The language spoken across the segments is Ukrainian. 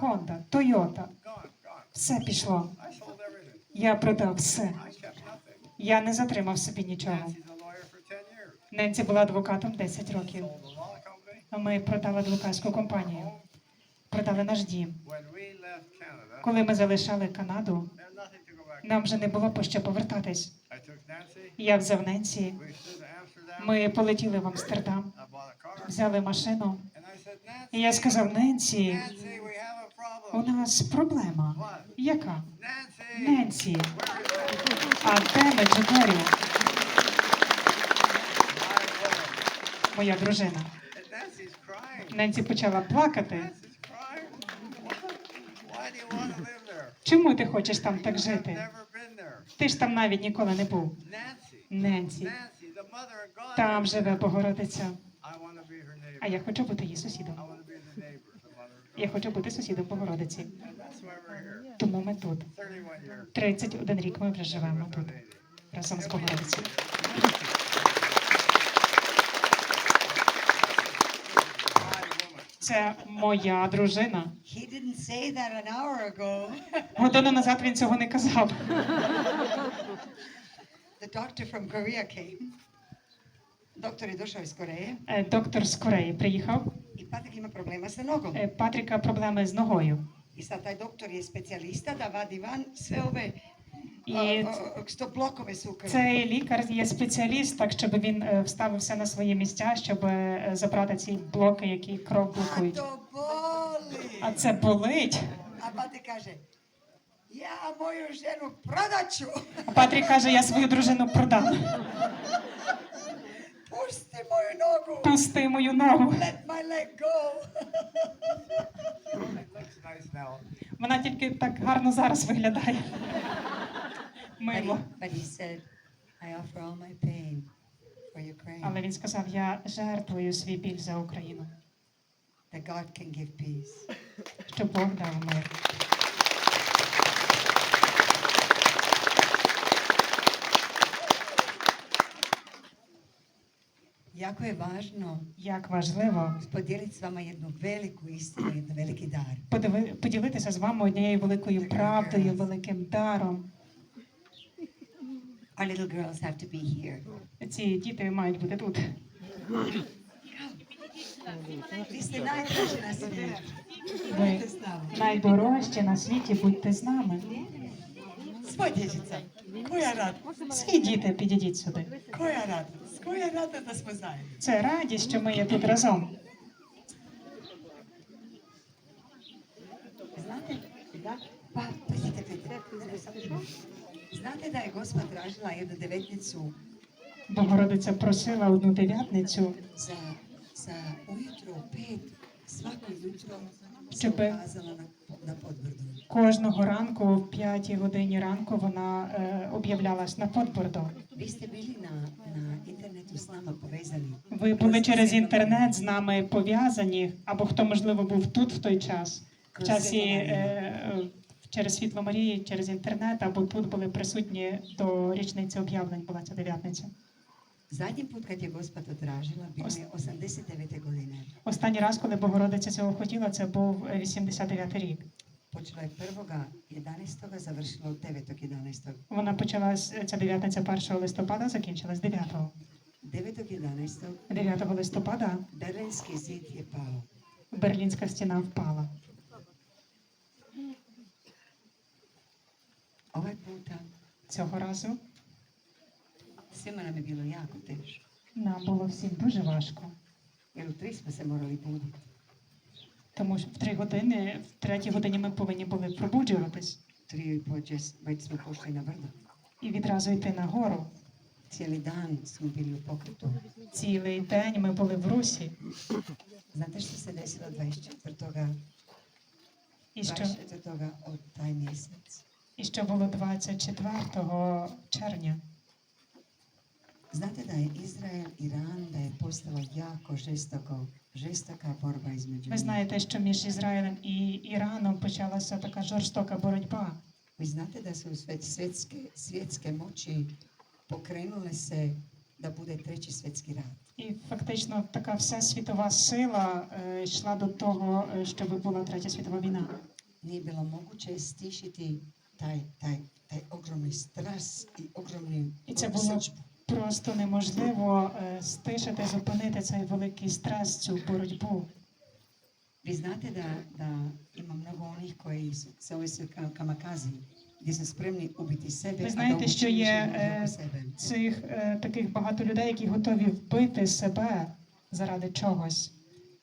Honda, Toyota. Все пішло. Я продав все. Я не затримав собі нічого. Nancy's a lawyer for 10 years. Ненці була адвокатом 10 років. Ми продали адвокатську компанію, продали наш дім. Коли ми залишали Канаду, нам вже не було по що повертатись. Я взяв Ненсі, ми полетіли в Амстердам, взяли машину. І я сказав: Ненсі, у нас проблема. Яка? Ненсі, а? My woman. Моя дружина. Ненсі почала плакати. Чому ти хочеш там так жити? Ти ж там навіть ніколи не був. Ненсі, там живе Богородиця. А я хочу бути її сусідом. I want to be the neighbor, the mother of Я хочу бути сусідом here. Тому ми тут. 31 years. 31 рік ми вже живемо тут разом з Богородицею. Це моя дружина. He didn't say that an hour ago. Годину назад він цього не казав. The doctor from Korea came. Доктор je došao iz Koreje Е, Доктор з Кореї приїхав. I Patrik ima problema sa nogom. Е, Патріка проблеми з ногою. I sad taj doktor je specijalista da vadi van sve ove І a, a, sto blokove su u krvi. цей лікар є спеціаліст, так щоб він е, вставив все на свої місця, щоб е, забрати ці блоки, які кров A блокують. to boli! А це болить. A Patrik kaže, ja moju ženu prodaću! А Патрік каже: я свою дружину продам. Pusti moju nogu! Пусти мою ногу. Let my leg go! It looks nice now. Вона тільки так гарно зараз виглядає. Мило. but he said, I offer all my pain for Ukraine. Але він сказав: я жертвую свій біль за Україну, That God can give peace. щоб Бог дав мир. Jako je važno Як важливо podijeliti s vama jednu veliku istinu, jedan veliki dar. подиви- поділитися з вами однією великою правдою, великим даром. Our little girls have to be here. Ці діти мають бути тут. Ви найдорожчі на світі, будьте з нами. Dječica. Koja rad, Всі діти, підійдіть сюди. rad, koja rada da smo zajedno. Це радість, що ми є тут разом. Znate da je gospa tražila jednu devetnicu Богородиця просила одну дев'ятницю, za, za ujutro u podbrdu. Кожного ранку, в п'ятій годині ранку, вона е, об'являлась на подбордо. Ви були через інтернет з нами пов'язані, або хто можливо був тут в той час, в часі е, е, через світло Марії, через інтернет, або тут були присутні до річниці об'явлень. Була ця дев'ятниця. Zadnji put kad je bilo je 89. godine. Останній раз, коли Богородиця цього хотіла, це був е, 89 рік. Počela je 1.11. završila od 9.11. Вона почалась ця дев'ятниця 1 листопада, закінчилась 9. 9.11. 9 листопада Berlinski zid je pao. Берлінська стіна впала. Ovaj puta Цього разу nam je bilo нам було всім дуже важко, u tri smo se morali тому що в три години, в третій годині ми повинні були пробуджуватись i pođe, već smo pošli na і відразу йти на гору. Dan smo bili u pokretu. Цілий день ми були в русі. Znate što se desilo 24. І що, 24. od taj mjesec? і що було 24 червня. Znate da je Izrael, Iran, da je postalo jako žestoko, žestoka borba između Ви знаєте, що між Ізраїлем і Іраном почалася така жорстока боротьба. Vi znate da su sve svjetske, svjetske moći pokrenule se da bude treći svjetski rat. І фактично така вся світова сила е, йшла до того, е, щоб була третя світова війна. Nije bilo moguće stišiti taj, taj, taj ogromni stres i ogromni І це було. Просто неможливо е, стишити, зупинити цей великий стрес, цю боротьбу. Vi znate da, da ima mnogo onih koji su, se ove su kamakazi, gdje su spremni ubiti sebe, Ви знаєте, що є е, sebe. цих е, таких багато людей, які готові вбити себе заради чогось,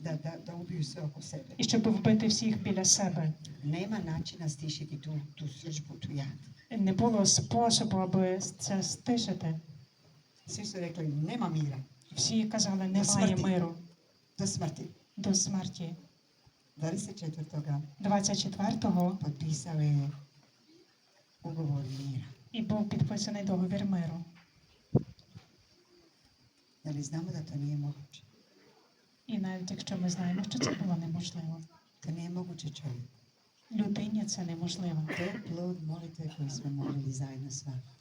Da, da, da ubiju sve oko sebe. і щоб вбити всіх біля себе. Nema načina stišiti tu, tu srđbu, tu jad. Не було способу, аби це стишити. Su rekli, nema mira, Всі казали, немає смерті. миру do smrti. до смерті. 24. 24-го potpisao je ugovor mira. і був підписаний договір миру. Li znamo da to nije moguće? І навіть якщо ми знаємо, що це було неможливо, To nije moguće čovjek. Людині це неможливо.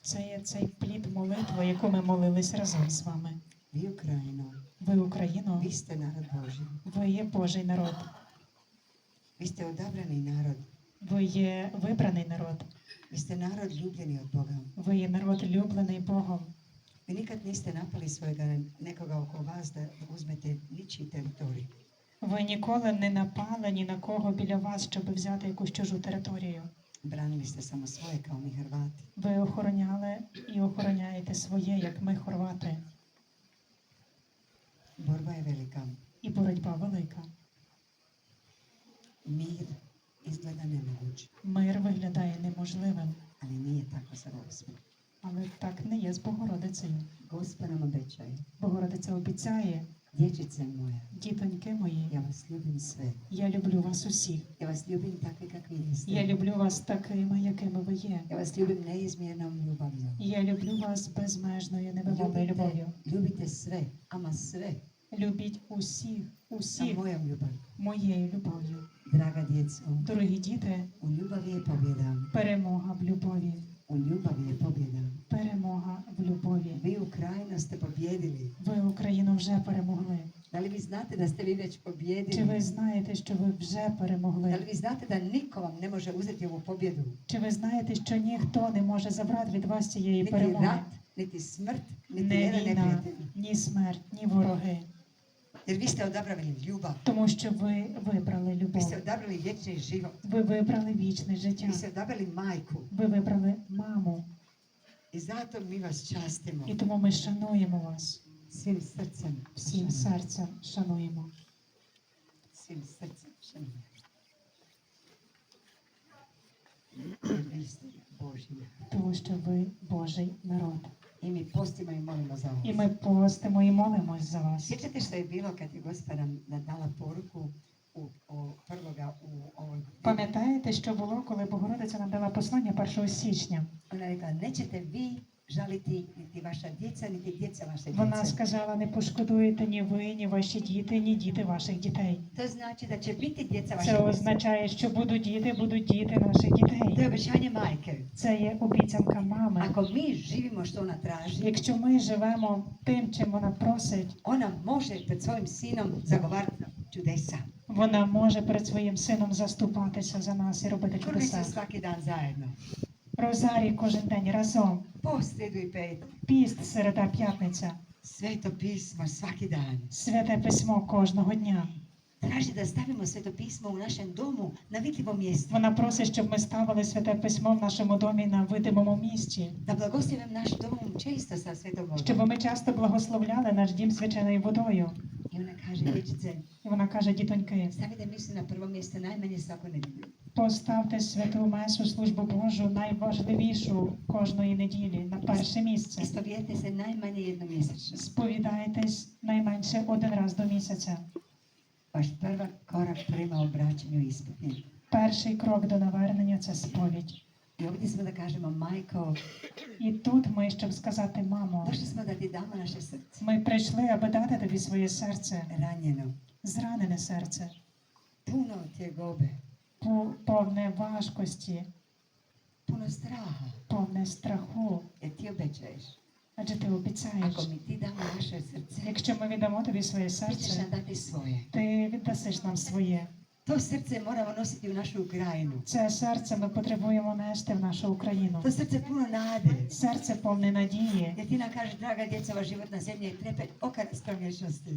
Це є цей плід молитви, яку ми молились разом з вами. Vi Ukrajino, Ви Україно, vi ste narod Božji. ви є Божий народ, Vi ste odabrani narod. ви є вибраний народ, Vi ste narod ljubljeni od Boga. ви є народ люблений Богом. Vi nikad niste napali svojega nekoga oko vas da uzmete ničiji teritorij. Ви ніколи не напали ні на кого біля вас, щоб взяти якусь чужу територію. Branili ste samo svoje kao mi Hrvati. Ви охороняли і охороняєте своє, як ми, хорвати. Borba je velika. І боротьба велика. Mir izgleda nemoguć, Мир виглядає неможливим, ali nije tako za Gospod. але так не є з Богородицею. Gospod nam obećaje, Богородиця обіцяє, dječice moja, дітоньки мої, ja vas ljubim sve. я люблю вас усіх. Ja vas ljubim takvi kakvi jeste. Я люблю вас такими, якими ви є. Ja vas ljubim neizmjernom ljubavlju. Я люблю вас безмежною невимовною любов'ю. Ljubite sve, ama sve, Любіть усіх, усіх mojom ljubavlju. моєю любов'ю. Draga djeco, Дорогі діти, ljubavi je pobjeda. перемога в любові. Ljubavi je pobjeda. Перемога в любові. Vi Ukrajina ste pobjedili. Ви Україну вже перемогли. Da li vi znate da ste vi već Чи ви знаєте, що ви вже перемогли? vi znate da niko vam ne može uzeti ovu pobjedu? Чи ви знаєте, що ніхто не може забрати від вас цієї перемоги? rat, niti smrt, niti Не jedan війна, ні смерть, ні вороги. Jer vi ste odabrali ljubav. Тому що ви вибрали любов. ste odabrali vječni život. Ви вибрали вічне життя. Vi ste odabrali majku. Ви вибрали маму. I zato mi vas častimo. І тому ми шануємо вас. Svim srcem. Всім серцем шануємо. Svim srcem. šanujemo. Jer vi ste Božji. Тому що ви Божий народ. I mi postimo i molimo za І ми постимо і молимось за вас. Sjećate što je bilo kad je gospod nam nam dala poruku u, u prvoga u ovoj Пам'ятаєте, що було, коли Богородиця нам дала послання 1 січня? Je rekla, nećete vi žaliti niti vaša djeca, niti djeca vaše Вона сказала: не пошкодуєте ні ви, ні ваші діти, ні діти ваших дітей. To znači da će biti djeca Це означає, що будуть діти, будуть діти наших дітей. obećanje majke. Це є обіцянка мами. Ako mi živimo što ona traži, Якщо ми живемо тим, чим вона просить, ona može pred svojim sinom zagovarati čudesa. вона може перед своїм сином заступатися за нас і робити чудеса. se svaki dan zajedno. Розарій кожен день разом. Sredu i petak. Піст, середа, п'ятниця, Sveto pismo svaki dan. святе письмо кожного дня. Traži da stavimo sveto pismo u našem domu na vidljivo mjesto. Вона просить, щоб ми ставили святе письмо в нашому домі на видимому місці, Da blagoslovim naš dom često sa svetom vodom. щоб ми часто благословляли наш дім свяченою водою. I ona kaže, dječice, І вона каже: дітоньки, stavite misu na prvo mjesto najmanje svaku nedjelju. Поставте святу месу службу Божу найважливішу кожної неділі на перше місце. Ispovijete se najmanje. Сповідайтесь найменше один раз до місяця. Vaš prva korak prema obraćanju ispovjedi. Перший крок до навернення це сповідь. Ovdje smo da kažemo, majko, І тут ми, щоб сказати, мамо, ми прийшли, аби дати тобі своє серце, Ranjeno, зранене серце, puno tjegobe, пу- повне важкості, повне страху. повне страху. Jer ti obećaješ Адже ти обіцяєш, ti damo naše srce, якщо ми віддамо тобі своє серце, ти віддасиш нам своє. To srce moramo nositi u našu Ukrajinu. Це серце ми потребуємо нести в нашу Україну. To srce puno nade. Серце повне надії. Jer ti nam kažeš, draga djeca, ova životna zemlja je trepet oka naspram.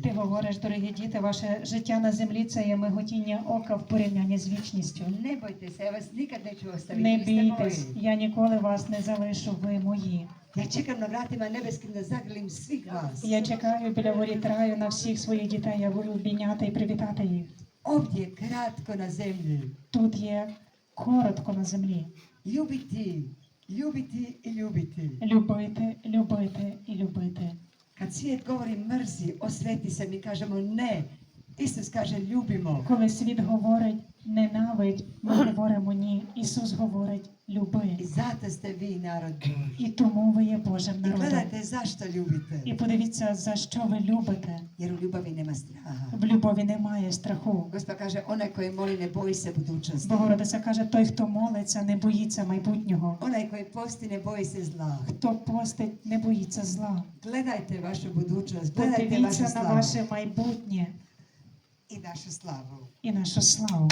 Ти говориш, дорогі діти, ваше життя на землі це є миготіння ока в порівнянні з вічністю. Ne bojte se, ja vas nikad neću ostaviti. Не бійтесь, я ніколи вас не залишу, ви мої. Ja čekam na vratima nebeskim da zagrlim svih vas. Я чекаю біля воріт раю на всіх своїх дітей, я буду обійняти і привітати їх. Ovdje je kratko na zemlji. Тут є коротко на землі. Ljubiti, ljubiti i ljubiti. Любити, любити і любити. Kad svijet govori mrzi, osveti se, mi kažemo ne. Isus kaže ljubimo. Коли світ говорить ненавидь, ми говоримо ні. Ісус говорить люби. I zato ste vi narod Božji. І тому ви є Божим I народом. gledajte zašto ljubite. І подивіться, за що ви любите. Jer u ljubavi nema straha. В любові немає страху. Gospa kaže, onaj koji moli ne boji se budućnosti. Богородиця каже, той, хто молиться, не боїться майбутнього. Onaj koji posti ne boji se zla. Хто постить, не боїться зла. Gledajte vašu budućnost, gledajte vašu Подивіться на slavu ваше майбутнє i našu slavu. і нашу славу.